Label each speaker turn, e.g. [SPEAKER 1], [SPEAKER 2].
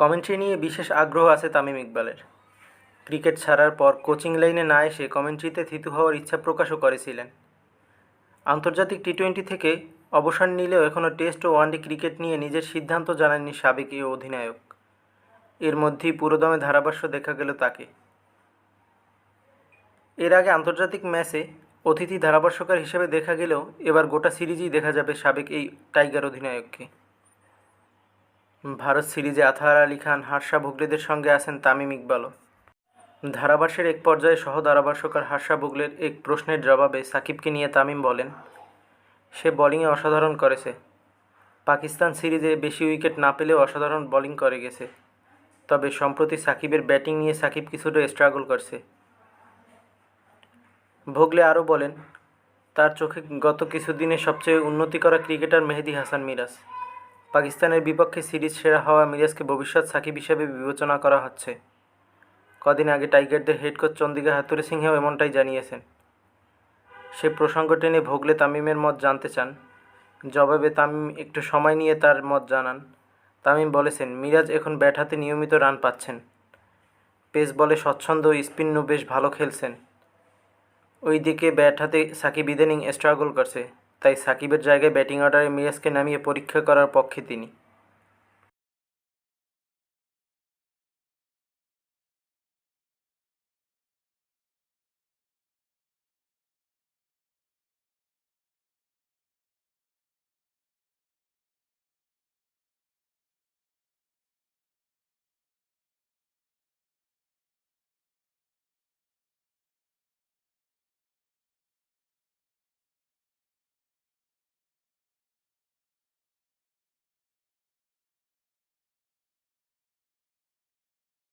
[SPEAKER 1] Commentary নিয়ে বিশেষ আগ্রহ আছে তামিম ইকবালের। ক্রিকেট ছাড়ার পর কোচিং লাইনে না এসে কমেন্ট্রিতে থিতু হওয়ার ইচ্ছা প্রকাশও করেছিলেন। আন্তর্জাতিক টি টোয়েন্টি থেকে অবসর নিলেও এখনও টেস্ট ও ওয়ানডে ক্রিকেট নিয়ে নিজের সিদ্ধান্ত জানাননি সাবেক এই অধিনায়ক। এর মধ্যেই পুরোদমে ধারাভাষ্য দেখা গেল তাকে। এর আগে আন্তর্জাতিক ম্যাচে অতিথি ধারাভাষ্যকার হিসেবে দেখা গেলেও এবার গোটা সিরিজই দেখা যাবে সাবেক এই টাইগার অধিনায়ককে। ভারত সিরিজে আতহার আলী খান হার্ষা ভোগলেদের সঙ্গে আছেন তামিম ইকবালও। ধারাভাষ্যের এক পর্যায়ে সহ ধারাভাষ্যকার হার্ষা ভোগলের এক প্রশ্নের জবাবে সাকিবকে নিয়ে তামিম বলেন, সে বোলিংয়ে অসাধারণ করেছে। পাকিস্তান সিরিজে বেশি উইকেট না পেলেও অসাধারণ বোলিং করে গেছে। তবে সম্প্রতি সাকিবের ব্যাটিং নিয়ে সাকিব কিছুটা স্ট্রাগল করছে। ভোগলে আরও বলেন, তার চোখে গত কিছুদিনে সবচেয়ে উন্নতি করা ক্রিকেটার মেহেদি হাসান মিরাজ। পাকিস্তানের বিপক্ষে সিরিজ সেরা হওয়া মিরাজকে ভবিষ্যৎ সাকিব হিসেবে বিবেচনা করা হচ্ছে। কদিন আগে টাইগারদের হেড কোচ চন্দিকা হাতুরে সিংহেও এমনটাই জানিয়েছেন। সে প্রসঙ্গ টেনে ভোগলে তামিমের মত জানতে চান। জবাবে তামিম একটু সময় নিয়ে তার মত জানান। তামিম বলেছেন, মিরাজ এখন ব্যাট হাতে নিয়মিত রান পাচ্ছেন। পেস বলে স্বচ্ছন্দ স্পিনও বেশ ভালো খেলছেন। ওইদিকে ব্যাট হাতে সাকিব ইদানিং স্ট্রাগল করছে। তাই সাকিবের জায়গায় ব্যাটিং অর্ডারে মিরাজকে নামিয়ে পরীক্ষা করার পক্ষে তিনি।